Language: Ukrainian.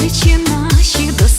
плечі наші до